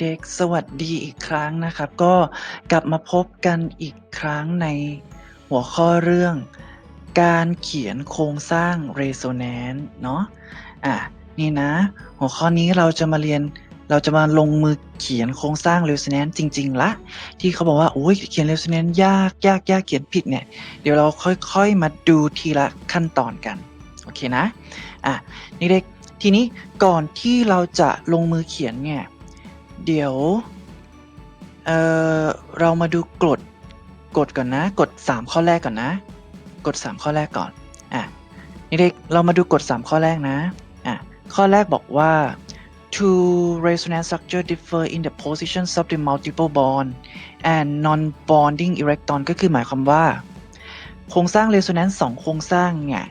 เด็กๆ สวัสดีอีกครั้งนะครับ ก็กลับมาพบกันอีกครั้งในหัวข้อเรื่อง การเขียนโครงสร้าง resonance เนาะอะนี่นะ หัวข้อนี้เราจะมาเรียนเราจะมาลงมือเขียนโครงสร้าง resonance จริง ๆ ละ ที่เขาบอกว่าโอ้ยเขียน resonance ยากยากยากเขียนผิดเนี่ย เดี๋ยวเราค่อยๆ มาดูทีละขั้นตอนกัน โอเคนะอะนี่เด็กทีนี้ก่อนที่เราจะลงมือเขียนเนี่ย เดี๋ยว เออเรามาดูกฎกฎก่อนนะ กฎ 3 ข้อแรกก่อนนะ กฎ 3 ข้อแรกก่อน อะ นี่เด็ก เรามาดูกฎ 3 ข้อแรกนะ อะ ข้อแรกบอกว่า two resonance structure differ in the positions of the multiple bond and non-bonding electron ก็คือหมายความว่า โครงสร้าง resonance สองโครงสร้างเนี่ย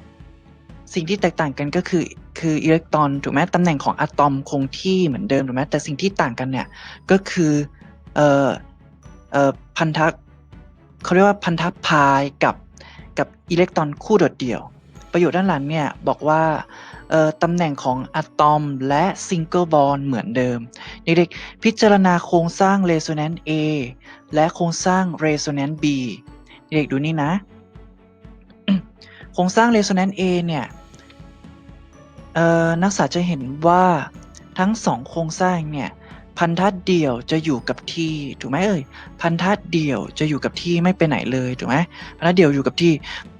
สิ่งที่แตกต่างกันก็คือคืออิเล็กตรอนถูกไหมตำแหน่งของอะตอมคงที่เหมือนเดิมถูกไหมแต่สิ่งที่ต่างกันเนี่ยก็คือเอ่อเอ่อพันธะเขาเรียกว่าพันธะพายกับกับอิเล็กตรอนคู่โดดเดี่ยว ประโยชน์ด้านหลังเนี่ยบอกว่าตำแหน่งของอะตอมและซิงเกิลบอลเหมือนเดิม เด็กๆพิจารณาโครงสร้าง resonance A และโครงสร้าง resonance B เด็กดูนี่นะ โครงสร้าง resonance A เนี่ย เอ่อนักศึกษาจะเห็นว่าทั้งสองโครงสร้างเนี่ยพันธะเดี่ยวจะอยู่กับที่ถูกไหมเอ่ยพันธะเดี่ยวจะอยู่กับที่ไม่ไปไหนเลยถูกไหมพันธะเดี่ยวอยู่กับที่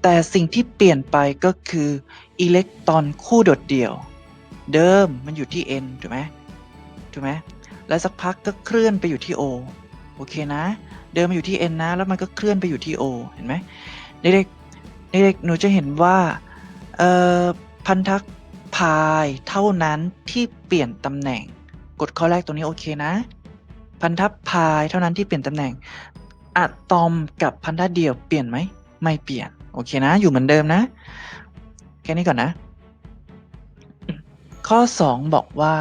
แต่สิ่งที่เปลี่ยนไปก็คืออิเล็กตรอนคู่โดดเดี่ยว เดิมมันอยู่ที่ n ถูกไหมถูกไหมแล้วสักพักก็เคลื่อนไปอยู่ที่ o โอเคนะ เดิมมันอยู่ที่ n นะ แล้วมันก็เคลื่อนไปอยู่ที่ o เห็นไหมเด็กๆเด็กๆหนูจะเห็นว่าพันธะ พายเท่านั้นที่เปลี่ยนตำแหน่ง กดข้อแรกตรงนี้โอเคนะ พันธะพายเท่านั้นที่เปลี่ยนตำแหน่งอะตอมกับพันธะเดี่ยวเปลี่ยนไหมไม่เปลี่ยนโอเคนะ อยู่เหมือนเดิมนะ แค่นี้ก่อนนะ ข้อ 2 บอกว่า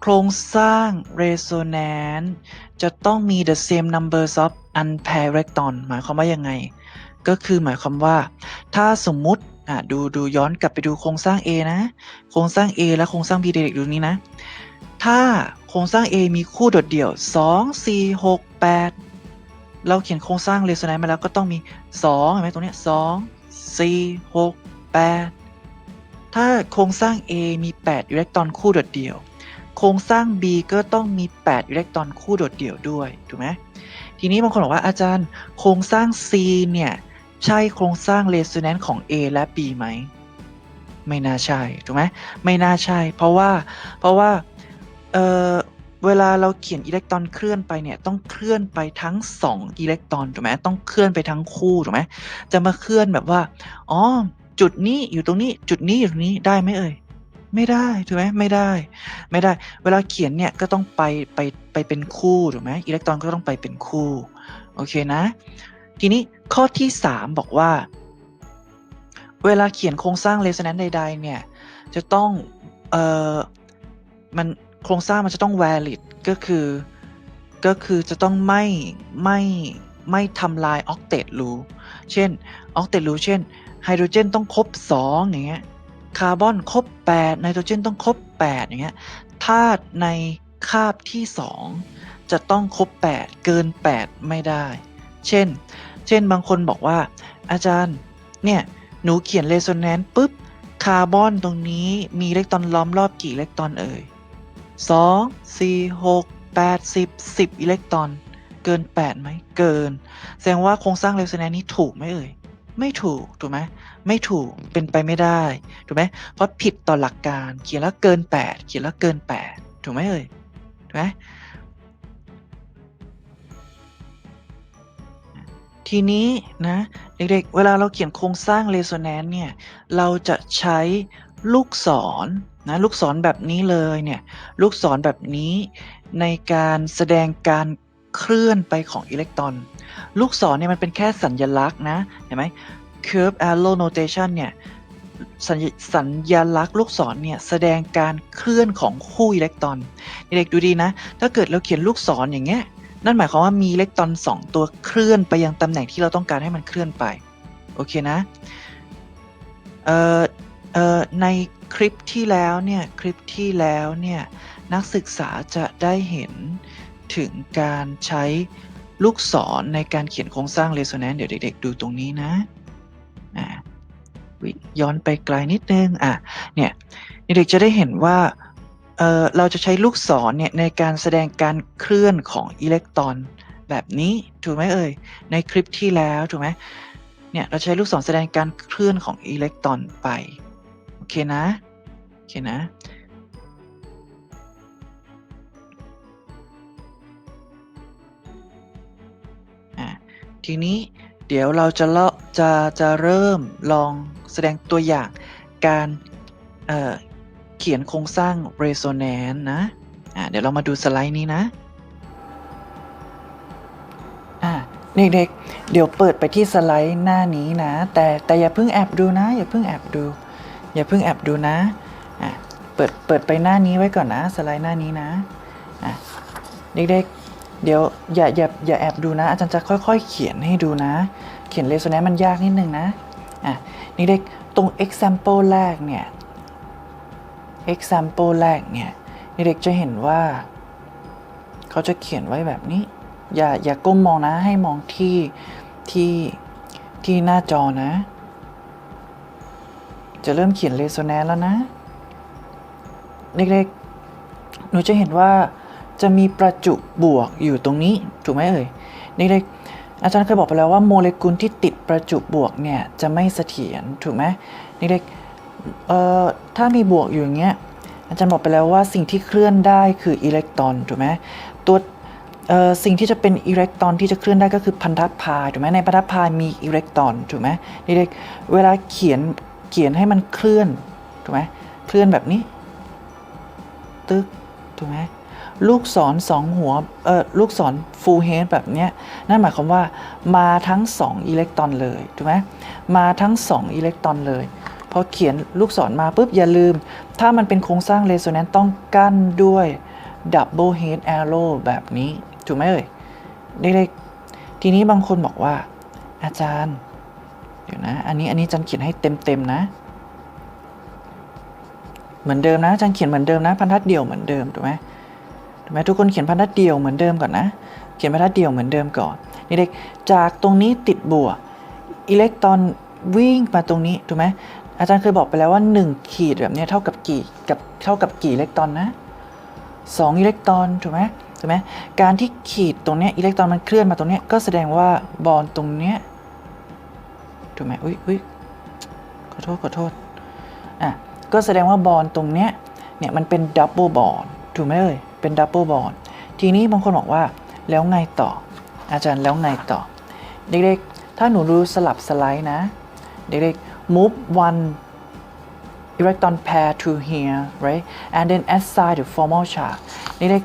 โครงสร้าง resonance จะต้องมี the same numbers of unpaired electron หมายความว่ายังไง ก็คือหมายความว่า ถ้าสมมุติ อะดูดูย้อนกลับไปดูโครงสร้าง A นะ โครงสร้าง A และโครงสร้าง B เด็กๆดูนี้นะ ถ้าโครงสร้าง A มีคู่โดดเดี่ยว 2 4 6 8 เราเขียนโครงสร้าง resonance มาแล้วก็ต้องมี2เห็นไหมตรงเนี้ย2 4 6 8 ถ้าโครงสร้าง A มี8อิเล็กตรอนคู่โดดเดี่ยว โครงสร้าง B ก็ต้องมี8อิเล็กตรอนคู่โดดเดี่ยวด้วย ถูกไหมทีนี้บางคนบอกว่าอาจารย์โครงสร้าง C เนี่ย ใช่โครงสร้าง resonance ของ A และ B ไหม ไม่น่าใช่ ถูกไหมไม่น่าใช่ เพราะว่า เพราะว่า เออเวลาเราเขียนอิเล็กตรอนเคลื่อนไปเนี่ย ต้องเคลื่อนไปทั้ง 2 อิเล็กตรอนถูกไหมต้องเคลื่อนไปทั้งคู่ถูกไหมจะมาเคลื่อนแบบว่า อ๋อ จุดนี้อยู่ตรงนี้ จุดนี้อยู่ตรงนี้ได้ไหมเอ่ย ไม่ได้ถูกไหมไม่ได้ ไม่ได้ เวลาเขียนเนี่ยก็ต้องไปไปไปเป็นคู่ถูกไหมอิเล็กตรอนก็ต้องไปเป็นคู่ โอเคนะ ทีนี้ ข้อที่ 3 บอกว่า เวลาเขียนโครงสร้าง resonance ใด ๆ เนี่ย จะต้องเอ่อมันโครงสร้างมันจะต้อง valid ก็คือ ก็คือจะต้องไม่ไม่ไม่ทำลาย octet rule เช่น octet rule เช่นไฮโดรเจนต้องครบ2อย่างเงี้ยคาร์บอนครบ8ไนโตรเจนต้องครบ8อย่างเงี้ยธาตุในคาบที่ 2 จะต้องครบ 8 เกิน 8 ไม่ได้ เช่น เช่นบางคนบอกว่า อาจารย์เนี่ยหนูเขียน resonance ปุ๊บคาร์บอนตรงนี้มีอิเล็กตรอนล้อมรอบกี่อิเล็กตรอนเอ่ย2 4 6 8 10 10อิเล็กตรอน เกิน8ไหมเกิน แสดงว่าโครงสร้าง resonance นี้ถูกไหมเอ่ยไม่ถูกถูกไหมไม่ถูกเป็นไปไม่ได้ถูกไหมเพราะผิดต่อหลักการเขียนแล้วเกิน 8 เขียนแล้วเกิน 8 ถูกไหมเอ่ยถูกไหม ทีนี้นะ เด็กๆ เวลาเราเขียนโครงสร้าง resonance เนี่ย เราจะใช้ลูกศรนะลูกศรแบบนี้เลยเนี่ยลูกศรแบบนี้ในการแสดงการเคลื่อนไปของอิเล็กตรอน ลูกศรเนี่ยมันเป็นแค่สัญลักษณ์นะเห็นไหม curve arrow notation เนี่ยสัญสัญญลักษณ์ลูกศรเนี่ยแสดงการเคลื่อนของคู่อิเล็กตรอน เด็กๆดูดีนะ ถ้าเกิดเราเขียนลูกศรอย่างเงี้ย นั่นหมายความว่ามีอิเล็กตรอน 2 ตัวเคลื่อนไปยังตำแหน่งที่เราต้องการให้มันเคลื่อนไป โอเคนะ เอ่อ เอ่อ ในคลิปที่แล้วเนี่ย คลิปที่แล้วเนี่ย นักศึกษาจะได้เห็นถึงการใช้ลูกศรในการเขียนโครงสร้างเรโซแนนซ์เดี๋ยวเด็กๆ ดูตรงนี้นะอ่าย้อนไปไกลนิดนึง อะ เนี่ย เด็กๆ จะได้เห็นว่า เอ่อเราจะใช้ลูกศรเนี่ยในการแสดงการเคลื่อนของอิเล็กตรอนแบบนี้ถูกไหมเอ่ยในคลิปที่แล้วถูกไหมเนี่ยเราใช้ลูกศรแสดงการเคลื่อนของอิเล็กตรอนไปโอเคนะโอเคนะอะทีนี้เดี๋ยวเราจะเลาะจะจะเริ่มลองแสดงตัวอย่างการ เขียนโครงสร้าง resonance นะอะเดี๋ยวเรามาดูสไลด์นี้นะอะเด็กๆ เดี๋ยวเปิดไปที่สไลด์หน้านี้นะ แต่แต่อย่าเพิ่งแอบดูนะ อย่าเพิ่งแอบดู อย่าเพิ่งแอบดูนะอะเปิดเปิดไปหน้านี้ไว้ก่อนนะ สไลด์หน้านี้นะอะเด็กๆ เดี๋ยวอย่าอย่าอย่าแอบดูนะ อาจารย์จะค่อยๆ เขียนให้ดูนะ เขียน resonance มันยากนิดนึงนะอะเด็กๆ ตรง example แรกเนี่ย example แรกเนี่ยเด็กจะเห็นว่า เขาจะเขียนไว้แบบนี้ อย่าอย่าก้มมองนะให้มองที่ที่ที่หน้าจอนะ จะเริ่มเขียน resonance แล้วนะ เด็กๆ หนูจะเห็นว่าจะมีประจุบวกอยู่ตรงนี้ ถูกไหมเอ่ยเด็กๆอาจารย์เคยบอกไปแล้วว่าโมเลกุลที่ติดประจุบวกเนี่ยจะไม่เสถียรถูกไหมเด็กๆ เอ่อถ้ามีบวกอยู่อย่างเงี้ยอาจารย์บอกไปแล้วว่าสิ่งที่เคลื่อนได้คืออิเล็กตรอนถูกไหมตัวสิ่งที่จะเป็นอิเล็กตรอนที่จะเคลื่อนได้ก็คือพันธะพายถูกไหมในพันธะพายมีอิเล็กตรอนถูกไหมเด็กเวลาเขียนเขียนให้มันเคลื่อนถูกไหมเคลื่อนแบบนี้ ตึกถูกไหมลูกศรสองหัวเออลูกศร full head แบบเนี้ยนั่นหมายความว่ามาทั้ง 2 อิเล็กตรอนเลยถูกไหมมาทั้ง 2 อิเล็กตรอนเลย พอเขียนลูกศรมาปุ๊บอย่าลืม ถ้ามันเป็นโครงสร้างเรโซแนนซ์ต้องกั้นด้วย double head arrow แบบนี้ ถูกไหมเอ่ยเด็กๆทีนี้บางคนบอกว่า อาจารย์ เดี๋ยวนะ อันนี้อันนี้อาจารย์เขียนให้เต็มๆนะ เหมือนเดิมนะอาจารย์เขียนเหมือนเดิมนะพันทัดเดียวเหมือนเดิมถูกไหมถูกไหมทุกคนเขียนพันทัดเดียวเหมือนเดิมก่อนนะ เขียนพันทัดเดียวเหมือนเดิมก่อนนี่เด็กจากตรงนี้ติดบวกอิเล็กตรอนวิ่งมาตรงนี้ถูกไหม อาจารย์เคยบอกไปแล้วว่า 1 ขีดแบบนี้เท่ากับกี่กับเท่ากับกี่อิเล็กตรอนนะ2อิเล็กตรอนถูกไหมถูกไหมการที่ขีดตรงนี้อิเล็กตรอนมันเคลื่อนมาตรงนี้ก็แสดงว่าบอลตรงเนี้ยถูกไหมอุ้ยอุ้ยขอโทษขอโทษอะก็แสดงว่าบอลตรงเนี้ยเนี่ยมันเป็นดับเบิลบอลถูกไหมเอ่ยเป็นดับเบิลบอลทีนี้บางคนบอกว่าแล้วไงต่อ อาจารย์แล้วไงต่อ เด็กๆ ถ้าหนูดูสลับสไลด์นะ เด็กๆ move one electron pair to here right and then assign the formal charge นี่เด็ก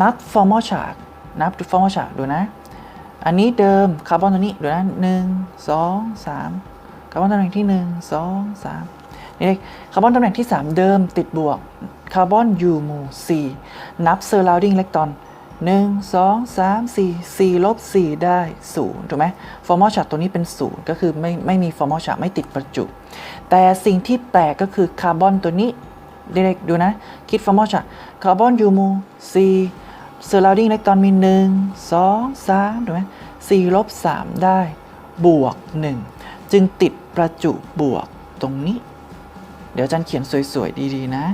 นับ formal charge นับ formal charge ดูนะ อันนี้เดิมคาร์บอนตัวนี้ดูนะหนึ่งสองสามคาร์บอนตำแหน่งที่หนึ่งสองสามนี่คาร์บอนตำแหน่งที่3เดิมติดบวกคาร์บอนยูหมู่4นับ surrounding electron 1 2 3 4 4ลบ4ได้0ถูกไหม formal chart ตัวนี้เป็น0ก็คือไม่ไม่มี formal chart ไม่ติดประจุ แต่สิ่งที่แปลกก็คือคาร์บอนตัวนี้เด็กๆดูนะ คิด formal chart คาร์บอนยูหมู่4 surrounding electron มี1 2 3ถูกไหม4ลบ3ได้บวก1จึงติดประจุบวกตรงนี้ เดี๋ยวอาจารย์เขียนสวยๆดีๆนะ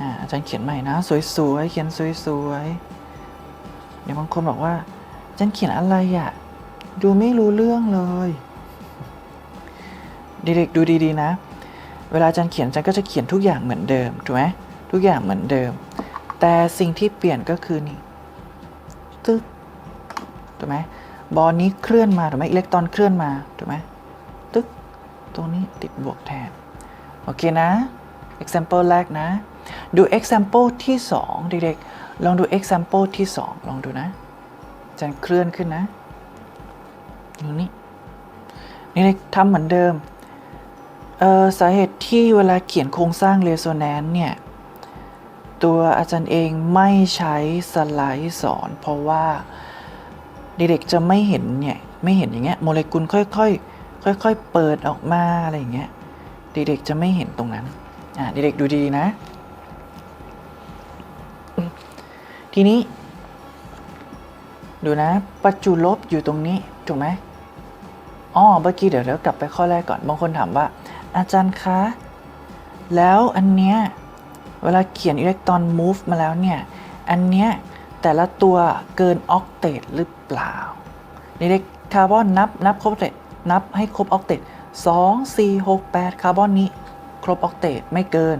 อาอาจารย์เขียนใหม่นะ สวยๆ เขียนสวยๆ เดี๋ยวบางคนบอกว่าอาจารย์เขียนอะไรอะ่ะ ดูไม่รู้เรื่องเลยเด็กๆดูดีๆนะ เวลาอาจารย์เขียนอาจารย์ก็จะเขียนทุกอย่างเหมือนเดิมถูกไหมทุกอย่างเหมือนเดิม แต่สิ่งที่เปลี่ยนก็คือนี่ตึ๊กถูกไหมบอลนี้เคลื่อนมาถูกไหมอิเล็กตรอนเคลื่อนมาถูกไหมตึ๊กตรงนี้ติดบวกแทน โอเคนะ example แรกนะ ดู example ที่ 2 เด็กๆ ลองดู example ที่ 2 ลองดูนะจะเคลื่อนขึ้นนะดูนี่นี่เด็กทำเหมือนเดิมเอ่อสาเหตุที่เวลาเขียนโครงสร้าง resonance เนี่ย ตัวอาจารย์เองไม่ใช้สไลด์สอน เพราะว่าเด็กๆจะไม่เห็นเนี่ย ไม่เห็นอย่างเงี้ยโมเลกุลค่อยๆค่อยๆเปิดออกมาอะไรอย่างเงี้ยเด็กๆจะไม่เห็นตรงนั้นอ่าเด็กๆดูดีๆนะ ทีนี้ ดูนะ ประจุลบอยู่ตรงนี้ ถูกไหมอ๋อเมื่อกี้เดี๋ยวเรากลับไปข้อแรกก่อน บางคนถามว่า อาจารย์คะ แล้วอันเนี้ย เวลาเขียนอิเล็กตรอน move มาแล้วเนี่ย อันเนี้ย แต่ละตัวเกินออกเตตหรือเปล่าเด็กคาร์บอนนับนับครบเตตนับให้ครบออกเตต2 4 6 8คาร์บอนนี้ ครบออกเตตไม่เกิน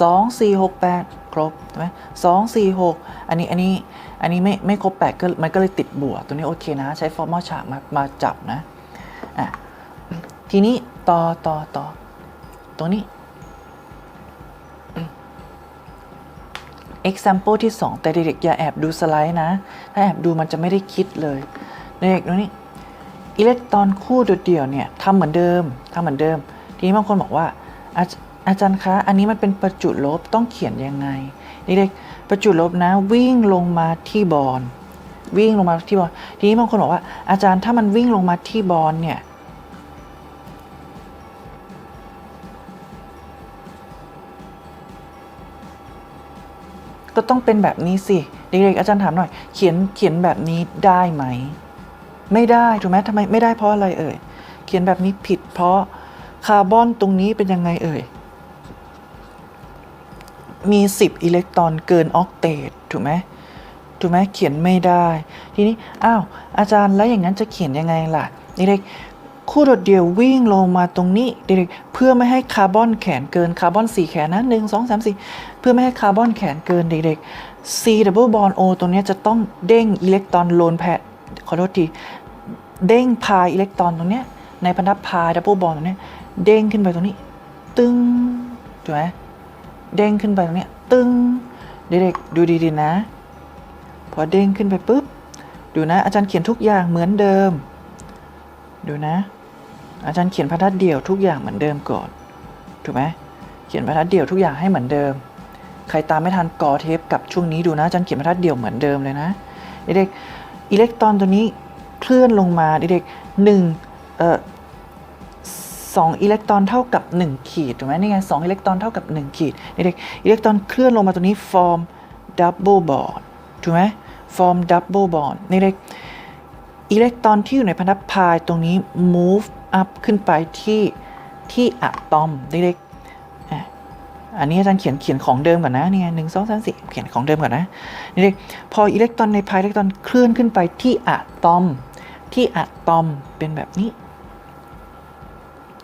2 4 6 8 ครบใช่ไหม2 4 6อันนี้อันนี้อันนี้ไม่ไม่ครบ8ก็มันก็เลยติดบวกตัวนี้โอเคนะ ใช้ฟอร์มอลฉากมามาจับนะอะทีนี้ต่อต่อต่อตรงนี้ example ที่ 2 แต่เด็กๆอย่าแอบดูสไลด์นะ ถ้าแอบดูมันจะไม่ได้คิดเลยเด็กๆดูนี่อิเล็กตรอนคู่เดี่ยวเนี่ยทำเหมือนเดิมทำเหมือนเดิม ทีนี้บางคนบอกว่า อาจารย์คะ อันนี้มันเป็นประจุลบต้องเขียนยังไงเด็กๆประจุลบนะ วิ่งลงมาที่บอลวิ่งลงมาที่บอลทีนี้บางคนบอกว่า อาจารย์ถ้ามันวิ่งลงมาที่บอลเนี่ยก็ต้องเป็นแบบนี้สิ เด็กๆอาจารย์ถามหน่อย เขียนเขียนแบบนี้ได้ไหม ไม่ได้ถูกไหมทำไมไม่ได้เพราะอะไรเอ่ย เขียนแบบนี้ผิดเพราะคาร์บอนตรงนี้เป็นยังไงเอ่ย มี 10 อิเล็กตรอนเกินออกเตตถูกไหมถูกไหมเขียนไม่ได้ ทีนี้อ้าวอาจารย์แล้วอย่างนั้นจะเขียนยังไงล่ะเด็กๆคู่โดดเดี่ยววิ่งลงมาตรงนี้เด็กๆเพื่อไม่ให้คาร์บอนแขนเกินคาร์บอน4แขนนะหนึ่งสองสามสี่เพื่อไม่ให้คาร์บอนแขนเกินเด็กๆ C double bond O ตรงนี้จะต้องเด้งอิเล็กตรอนโลนแพดขอโทษทีเด้งพายอิเล็กตรอนตรงนี้ในพันธะพายดับเบิลบอลตรงนี้เด้งขึ้นไปตรงนี้ ตึ้งถูกไหม เด้งขึ้นไปตรงนี้ตึงเด็กๆดูดีๆนะ พอเด้งขึ้นไปปุ๊บ ดูนะ อาจารย์เขียนทุกอย่างเหมือนเดิม ดูนะ อาจารย์เขียนพันธะเดี่ยวทุกอย่างเหมือนเดิมก่อนถูกไหมเขียนบรรทัดเดี่ยวทุกอย่างให้เหมือนเดิม ใครตามไม่ทันกอเทปกับช่วงนี้ดูนะอาจารย์เขียนบรรทัดเดี่ยวเหมือนเดิมเลยนะเด็กๆอิเล็กตรอนตัวนี้เคลื่อนลงมาเด็กๆหนึ่งเอ่อ สองอิเล็กตรอนเท่ากับ 1 ขีดถูกไหมนี่ไงสองอิเล็กตรอนเท่ากับ 1 ขีดเด็กอิเล็กตรอนเคลื่อนลงมาตัวนี้ฟอร์มดับเบิลบอลถูกไหมฟอร์มดับเบิลบอลเด็กอิเล็กตรอนที่อยู่ในพันธะพายตรงนี้ move up ขึ้นไปที่ที่อะตอมเด็กๆอะอันนี้อาจารย์เขียนเขียนของเดิมก่อนนะนี่ไงหนึ่งสองสามสี่เขียนของเดิมก่อนนะเด็กพออิเล็กตรอนในพายอิเล็กตรอนเคลื่อนขึ้นไปที่อะตอม ที่อะตอมเป็นแบบนี้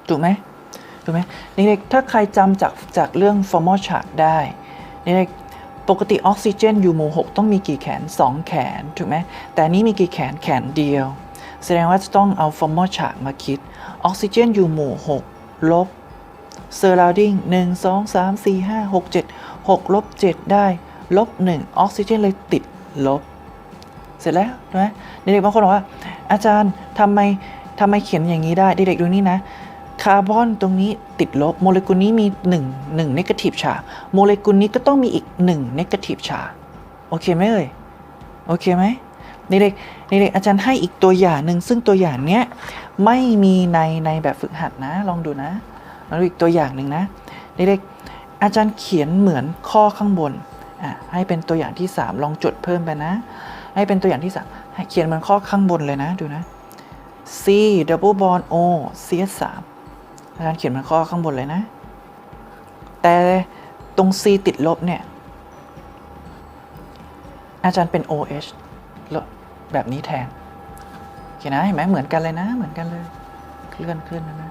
ถูกไหมถูกไหมเด็กๆถ้าใครจำจากจากเรื่อง formal chart ได้เด็กๆปกติออกซิเจนอยู่หมู่6ต้องมีกี่แขน 2 แขนถูกไหมแต่นนี้มีกี่แขนแขนเดียว แสดงว่าจะต้องเอา formal chart มาคิดออกซิเจนอยู่หมู่ 6 ลบ surrounding 1 2 3 4 5 6 7 6ลบ7ได้ลบ1ออกซิเจนเลยติดลบ เสร็จแล้วใช่ไหมเด็กๆบางคนบอกว่า อาจารย์ทำไมทำไมเขียนอย่างนี้ได้ เด็กๆดูนี่นะ คาร์บอนตรงนี้ติดลบโมเลกุลนี้มี1 1เนกาทีฟชาร์โมเลกุลนี้ก็ต้องมีอีก1เนกาทีฟชาร์โอเคไหมเอ่ยโอเคไหมเด็กๆเด็กอาจารย์ให้อีกตัวอย่างหนึ่งซึ่งตัวอย่างเนี้ยไม่มีในในแบบฝึกหัดนะ ลองดูนะลองดูอีกตัวอย่างหนึ่งนะเด็กอาจารย์เขียนเหมือนข้อข้างบนอะให้เป็นตัวอย่างที่ 3 ลองจดเพิ่มไปนะ ให้เป็นตัวอย่างที่3ให้เขียนเหมือนข้อข้างบนเลยนะดูนะ C double bond O CS 3 อาจารย์เขียนเหมือนข้อข้างบนเลยนะ แต่ตรง C ติดลบเนี่ย อาจารย์เป็น OH ลบแบบนี้แทนโอเคนะเห็นไหมเหมือนกันเลยนะ เหมือนกันเลยเคลื่อนเคลื่อนนะนะ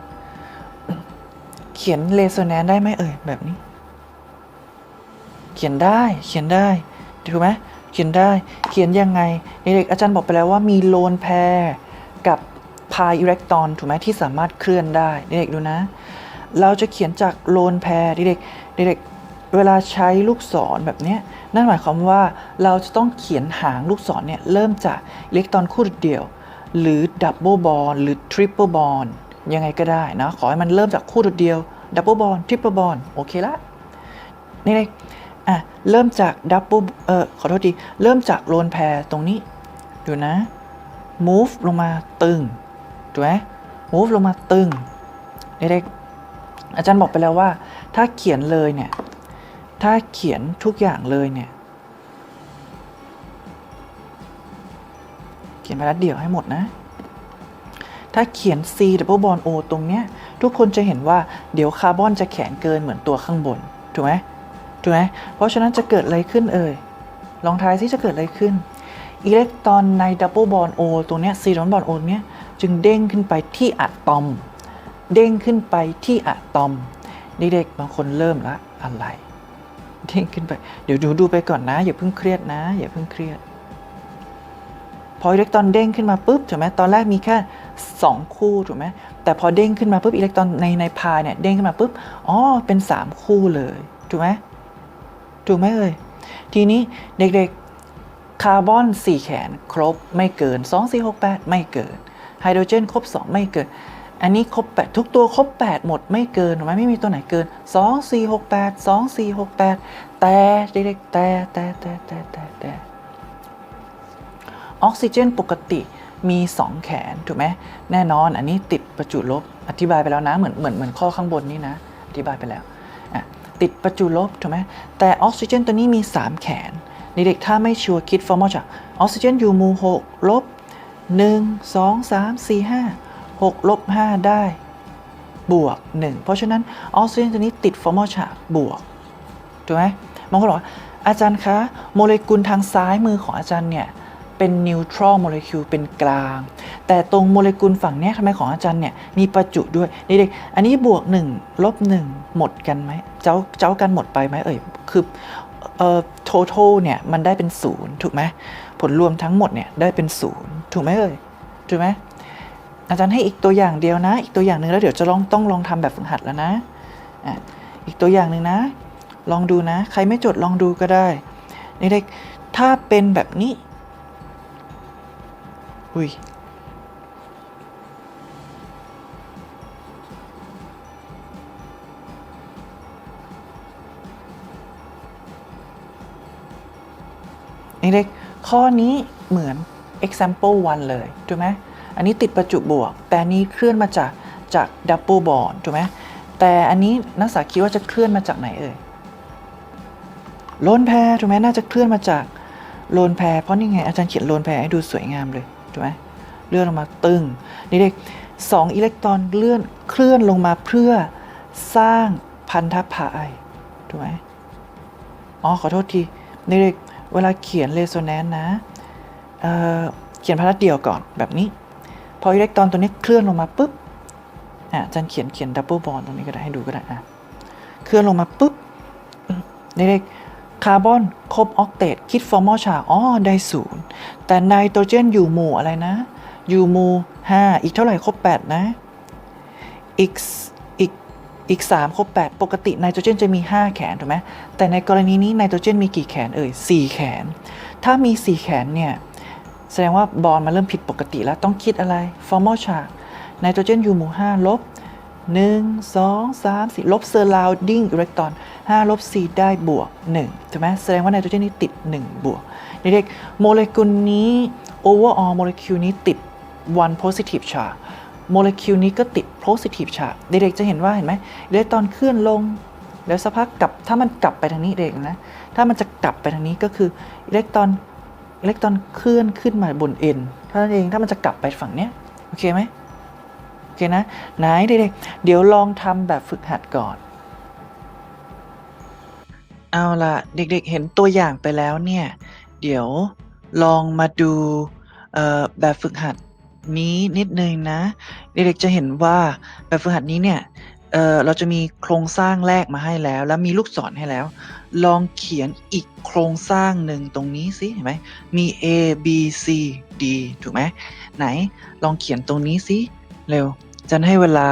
เขียนเลโซแนนได้ไหมเอ่ยแบบนี้ เขียนได้เขียนได้ถูกไหมเขียนได้เขียนยังไงเด็กๆอาจารย์บอกไปแล้วว่ามีโลนแพรกับ พายอิเล็กตรอนถูกไหมที่สามารถเคลื่อนได้เด็กๆดูนะ เราจะเขียนจากโลนแพรเด็กๆเด็กๆเวลาใช้ลูกศรแบบนี้นั่นหมายความว่าเราจะต้องเขียนหางลูกศรเนี่ยเริ่มจากอิเล็กตรอนคู่เดียว หรือดับเบิลบอลหรือทริปเปิลบอลยังไงก็ได้นะขอให้มันเริ่มจากคู่เดียวดับเบิลบอลทริปเปิลบอลโอเคละนี่เลยอะเริ่มจากดับเบิลเออขอโทษทีเริ่มจากโลนแพรตรงนี้ ดูนะ move ลงมาตึง ถูกไหม move ลงมาตึงเด็กๆอาจารย์บอกไปแล้วว่า ถ้าเขียนเลยเนี่ย ถ้าเขียนทุกอย่างเลยเนี่ย เขียนบรรทัดเดี่ยวให้หมดนะ ถ้าเขียน C double bond O ตรงเนี้ย ทุกคนจะเห็นว่าเดี๋ยวคาร์บอนจะแข็งเกินเหมือนตัวข้างบน ถูกไหมถูกไหมเพราะฉะนั้นจะเกิดอะไรขึ้นเอ่ย ลองทายซิจะเกิดอะไรขึ้น อิเล็กตรอนในดับเบิลบอนโอตรงเนี้ย C double bond O เนี้ย จึงเด้งขึ้นไปที่อะตอม เด้งขึ้นไปที่อะตอมเด็กๆบางคนเริ่มละอะไรเด้งขึ้นไป เดี๋ยวดูดูไปก่อนนะ อย่าเพิ่งเครียดนะ อย่าเพิ่งเครียด พออิเล็กตรอนเด้งขึ้นมาปุ๊บถูกไหมตอนแรกมีแค่ 2 คู่ถูกไหมแต่พอเด้งขึ้นมาปุ๊บอิเล็กตรอนในในพายเนี่ยเด้งขึ้นมาปุ๊บอ๋อเป็น 3 คู่เลยถูกไหมถูกไหมเอ่ยทีนี้เด็กๆคาร์บอน 4 แขนครบไม่เกิน 2 4 6 8 ไม่เกิน ไฮโดรเจนครบ 2 ไม่เกิน อันนี้ครบ 8 ทุกตัวครบ 8 หมดไม่เกินถูกไหมไม่มีตัวไหนเกิน 2 4 6 8 2 4 6 8 แต่เด็กๆแต่แต่แต่แต่แต่แต่ออกซิเจนปกติมี 2 แขนถูกไหมแน่นอนอันนี้ติดประจุลบอธิบายไปแล้วนะเหมือนเหมือนเหมือนข้อข้างบนนี้นะ อธิบายไปแล้วอะติดประจุลบถูกไหมแต่ออกซิเจนตัวนี้มี 3 แขนเด็กๆถ้าไม่ชัวร์คิดฟอร์มอลจากออกซิเจนอยู่มู่6ลบ 1 2 3 4 5 6 ลบ 5 ได้ บวก 1 เพราะฉะนั้นออกซิเจนตัวนี้ติดฟอร์มอลฉากบวก ถูกไหมบางคนบอกว่าอาจารย์คะโมเลกุลทางซ้ายมือของอาจารย์เนี่ยเป็นนิวทรัลโมเลกุลเป็นกลาง แต่ตรงโมเลกุลฝั่งนี้ทำไมของอาจารย์เนี่ยมีประจุด้วยเด็กๆอันนี้บวก 1 ลบ 1 หมดกันไหมเจ้าเจ้ากันหมดไปไหมเอ่ยคือเอ่อ total เนี่ยมันได้เป็นศูนย์ถูกไหมผลรวมทั้งหมดเนี่ยได้เป็นศูนย์ ถูกไหมเอ่ยถูกไหมอาจารย์ให้อีกตัวอย่างเดียวนะ อีกตัวอย่างหนึ่งแล้วเดี๋ยวจะลองต้องลองทำแบบฝึกหัดแล้วนะอะอีกตัวอย่างหนึ่งนะ ลองดูนะ ใครไม่จดลองดูก็ได้เด็กๆถ้าเป็นแบบนี้อุ้ยเด็กๆข้อนี้เหมือน example 1 เลยถูกไหมอันนี้ติดประจุบวก แต่นี้เคลื่อนมาจากจาก double bond ถูกไหมแต่อันนี้นักศึกษาคิดว่าจะเคลื่อนมาจากไหนเอ่ยโลนแพรถูกไหมน่าจะเคลื่อนมาจากโลนแพรเพราะนี่ไงอาจารย์เขียนโลนแพรให้ดูสวยงามเลยถูกไหมเลื่อนลงมาตึงนี่เด็กสองอิเล็กตรอนเลื่อนเคลื่อนลงมาเพื่อสร้างพันธพายถูกไหมอ๋อขอโทษทีนี่เด็กเวลาเขียนเรโซแนนซ์นะ เเขียนพารัดเดียวก่อนแบบนี้ พออิเล็กตรอนตัวนี้เคลื่อนลงมาปุ๊บอะจารย์เขียนเขียนดับเบิลบอลตรงนี้ก็ได้ให้ดูก็ได้อะเคลื่อนลงมาปุ๊บเด็กคาร์บอนครบออกเตตคิดฟอร์มอลฉากอ๋อได้ศูนย์แต่ไนโตรเจนอยู่หมู่อะไรนะ อยู่หมู่5อีกเท่าไหร่ครบ 8 นะ อีกอีกอีก 3 ครบ 8 ปกติไนโตรเจนจะมี 5 แขน ถูกไหมแต่ในกรณีนี้ไนโตรเจนมีกี่แขนเอ่ย4 แขน ถ้ามี 4 แขนเนี่ย แสดงว่าบอลมันเริ่มผิดปกติแล้วต้องคิดอะไรฟอร์มอลฉากไนโตรเจนยูหมู่5ลบ 1 2 3 4 ลบเซอร์ราวดิงอิเล็กตรอน5ลบ 4 ได้บวก1ถูกไหมแสดงว่าไนโตรเจนนี้ติด 1 บวกเด็กโมเลกุลนี้ overall โมเลกุลนี้ติด one positive charge โมเลกุลนี้ก็ติด positive charge เด็กๆจะเห็นว่าเห็นไหมอิเล็กตรอนเคลื่อนลงแล้วสักพักกลับถ้ามันกลับไปทางนี้เด็กนะ ถ้ามันจะกลับไปทางนี้ก็คืออิเล็กตรอน อิเล็กตรอนเคลื่อนขึ้นมาบน n เท่านั้นเองถ้ามันจะกลับไปฝั่งเนี้ยโอเคไหมโอเคนะไหนเด็กๆเดี๋ยวลองทำแบบฝึกหัดก่อน เอาล่ะเด็กๆเห็นตัวอย่างไปแล้วเนี่ย เดี๋ยวลองมาดูแบบฝึกหัดนี้นิดนึงนะ เด็กๆจะเห็นว่าแบบฝึกหัดนี้เนี่ยเเราจะมีโครงสร้างแรกมาให้แล้ว แล้วมีลูกศรให้แล้ว ลองเขียนอีกโครงสร้างหนึ่งตรงนี้สิเห็นไหมมี A B C D ถูกไหมไหนลองเขียนตรงนี้สิเร็วจันให้เวลา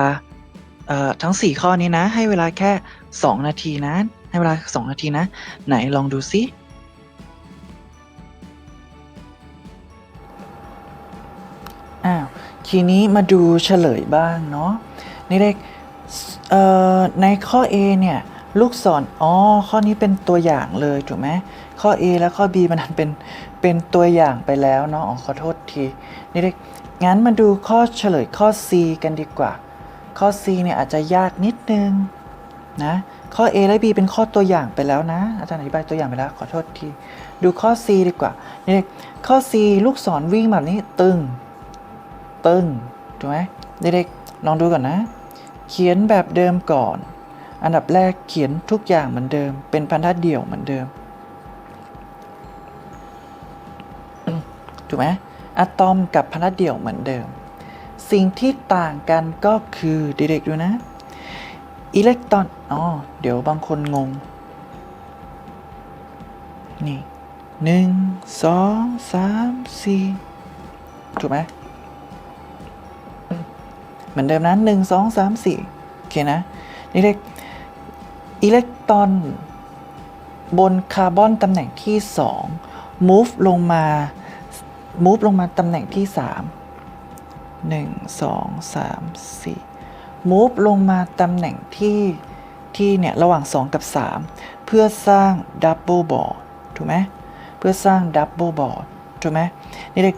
ทั้ง 4 ข้อนี้นะ ให้เวลาแค่ 2 นาทีนะ ให้เวลา 2 นาทีนะ ไหนลองดูสิอ้าวทีนี้มาดูเฉลยบ้างเนาะนี่เด็กในข้อ A เนี่ย ลูกศรอ๋อข้อนี้เป็นตัวอย่างเลยถูกไหมข้อ A และข้อ B มันเป็นเป็นตัวอย่างไปแล้วเนาะอ๋อขอโทษทีนี่เด็กงั้นมาดูข้อเฉลยข้อ C กันดีกว่า ข้อ C เนี่ยอาจจะยากนิดนึงนะข้อ A และ B เป็นข้อตัวอย่างไปแล้วนะ อาจารย์อธิบายตัวอย่างไปแล้ว ขอโทษที ดูข้อ C ดีกว่านี่ข้อ C ลูกศรวิ่งแบบนี้ตึง ตึงถูกไหมเด็กๆลองดูก่อนนะ เขียนแบบเดิมก่อน อันดับแรกเขียนทุกอย่างเหมือนเดิม เป็นพันธะเดี่ยวเหมือนเดิม ถูกไหมอะตอมกับพันธะเดี่ยวเหมือนเดิม สิ่งที่ต่างกันก็คือเด็กๆดูนะ อิเล็กตรอน อ๋อ เดี๋ยวบางคนงง นี่หนึ่งสองสามสี่ถูกไหมเหมือนเดิมนะหนึ่งสองสามสี่โอเคนะนี่เล็ก อิเล็กตรอน บนคาร์บอนตำแหน่งที่ 2 move ลงมา move ลงมาตำแหน่งที่ 3 1 2 3 4 move ลงมาตำแหน่งที่ที่เนี่ยระหว่าง 2 กับ 3 เพื่อสร้าง double bond ถูกไหมเพื่อสร้าง double bond ถูกไหมนี่เด็ก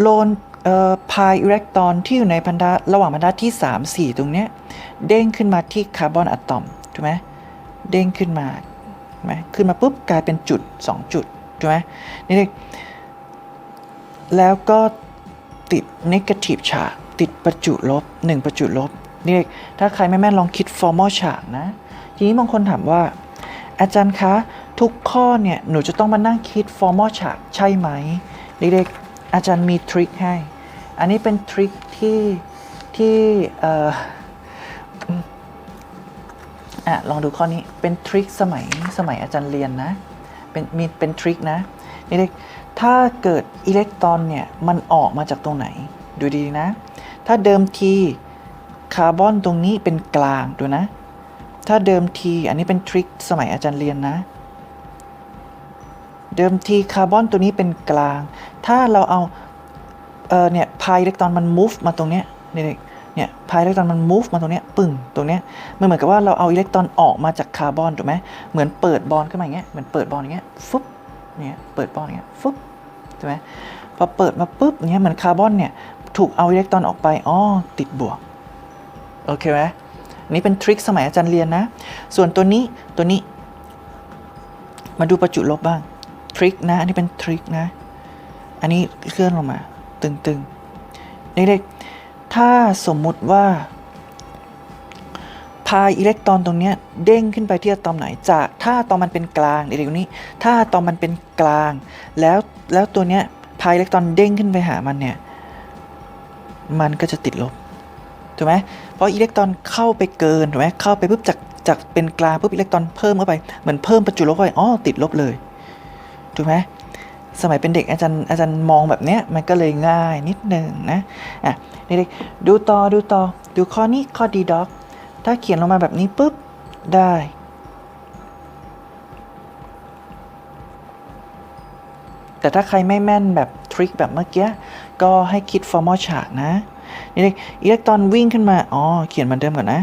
โลนเอ่อพายอิเล็กตรอนที่อยู่ในพันธะระหว่างพันธะที่ 3 4 ตรงเนี้ยเด้งขึ้นมาที่คาร์บอนอะตอม ถูกไหมเด้งขึ้นมาไหมขึ้นมาปุ๊บกลายเป็นจุด 2 จุดถูกไหมนี่เด็กแล้วก็ติด negative charge ติดประจุลบ 1 ประจุลบนี่เด็กถ้าใครไม่แม่นลองคิด formal charge นะ ทีนี้บางคนถามว่า อาจารย์คะทุกข้อเนี่ยหนูจะต้องมานั่งคิด formal chart ใช่ไหมเด็กๆอาจารย์มีทริคให้ อันนี้เป็นทริคที่ที่เอ่อ อะลองดูข้อนี้เป็นทริคสมัยสมัยอาจารย์เรียนนะเป็นมีเป็นทริคนะนี่เด็กถ้าเกิดอิเล็กตรอนเนี่ยมันออกมาจากตรงไหน ดูดีนะ ถ้าเดิมทีคาร์บอนตรงนี้เป็นกลางดูนะ ถ้าเดิมทีอันนี้เป็นทริคสมัยอาจารย์เรียนนะ เดิมทีคาร์บอนตัวนี้เป็นกลาง ถ้าเราเอาเออเนี่ยพายอิเล็กตรอนมัน move มาตรงเนี้ยนี่ย เนี่ยพายอิเล็กตรอนมัน move มาตรงเนี้ยปึ้งตรงเนี้ยมันเหมือนกับว่าเราเอาอิเล็กตรอนออกมาจากคาร์บอนถูกไหมเหมือนเปิดบอลขึ้นมาอย่างเงี้ยเหมือนเปิดบอลอย่างเงี้ยฟึบเนี่ยเปิดบอลอย่างเงี้ยฟึบใช่ไหมพอเปิดมาปุ๊บอย่างเงี้ยเหมือนคาร์บอนเนี่ยถูกเอาอิเล็กตรอนออกไปอ๋อติดบวกโอเคไหมนนี้เป็นทริคสมัยอาจารย์เรียนนะ ส่วนตัวนี้ตัวนี้ มาดูประจุลบบ้างทริคนะ อันนี้เป็นทริคนะ อันนี้เคลื่อนลงมา ตึงๆเด็กๆ ถ้าสมมุติว่า พายอิเล็กตรอนตรงนี้เด้งขึ้นไปที่อะตอมไหนจากถ้าอะตอมมันเป็นกลางเด็กๆตรงนี้ ถ้าอะตอมมันเป็นกลาง แล้วแล้วตัวเนี้ยพายอิเล็กตรอนเด้งขึ้นไปหามันเนี่ยมันก็จะติดลบถูกไหมเพราะอิเล็กตรอนเข้าไปเกินถูกไหมเข้าไปปุ๊บจากจากเป็นกลางปุ๊บอิเล็กตรอนเพิ่มเข้าไปเหมือนเพิ่มประจุลบเข้าไปอ๋อติดลบเลยถูกไหม สมัยเป็นเด็กอาจารย์อาจารย์มองแบบเนี้ยมันก็เลยง่ายนิดหนึ่งนะอะเด็กๆดูต่อดูต่อดูข้อนี้ข้อดีด็อกถ้าเขียนลงมาแบบนี้ปุ๊บได้แต่ถ้าใครไม่แม่นแบบทริคแบบเมื่อกี้ ก็ให้คิด formal chart นะนี่เลยอิเล็กตรอนวิ่งขึ้นมา อ๋อ เขียนเหมือนเดิมก่อนนะ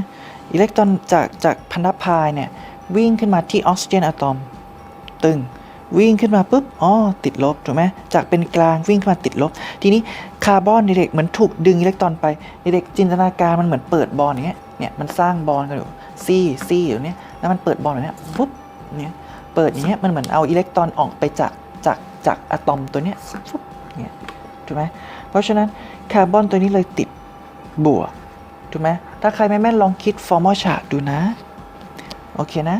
อิเล็กตรอนจากจากพันธพายเนี่ย วิ่งขึ้นมาที่ออกซิเจนอะตอม ตึง วิ่งขึ้นมาปุ๊บอ๋อติดลบถูกไหมจากเป็นกลางวิ่งขึ้นมาติดลบ ทีนี้คาร์บอนเด็กเหมือนถูกดึงอิเล็กตรอนไปเด็กจินตนาการมันเหมือนเปิดบอลอย่างเงี้ยเนี่ยมันสร้างบอลกันอยู่ซี่ซี่อยู่เนี้ยแล้วมันเปิดบอลแบบเนี้ยปุ๊บเนี่ยเปิดอย่างเงี้ยมันเหมือนเอาอิเล็กตรอนออกไปจากจากจากอะตอมตัวเนี้ยปุ๊บเนี่ยถูกไหมเพราะฉะนั้นคาร์บอนตัวนี้เลยติดบวกถูกไหมถ้าใครไม่แม่นลองคิด formal chart ดูนะ โอเคนะ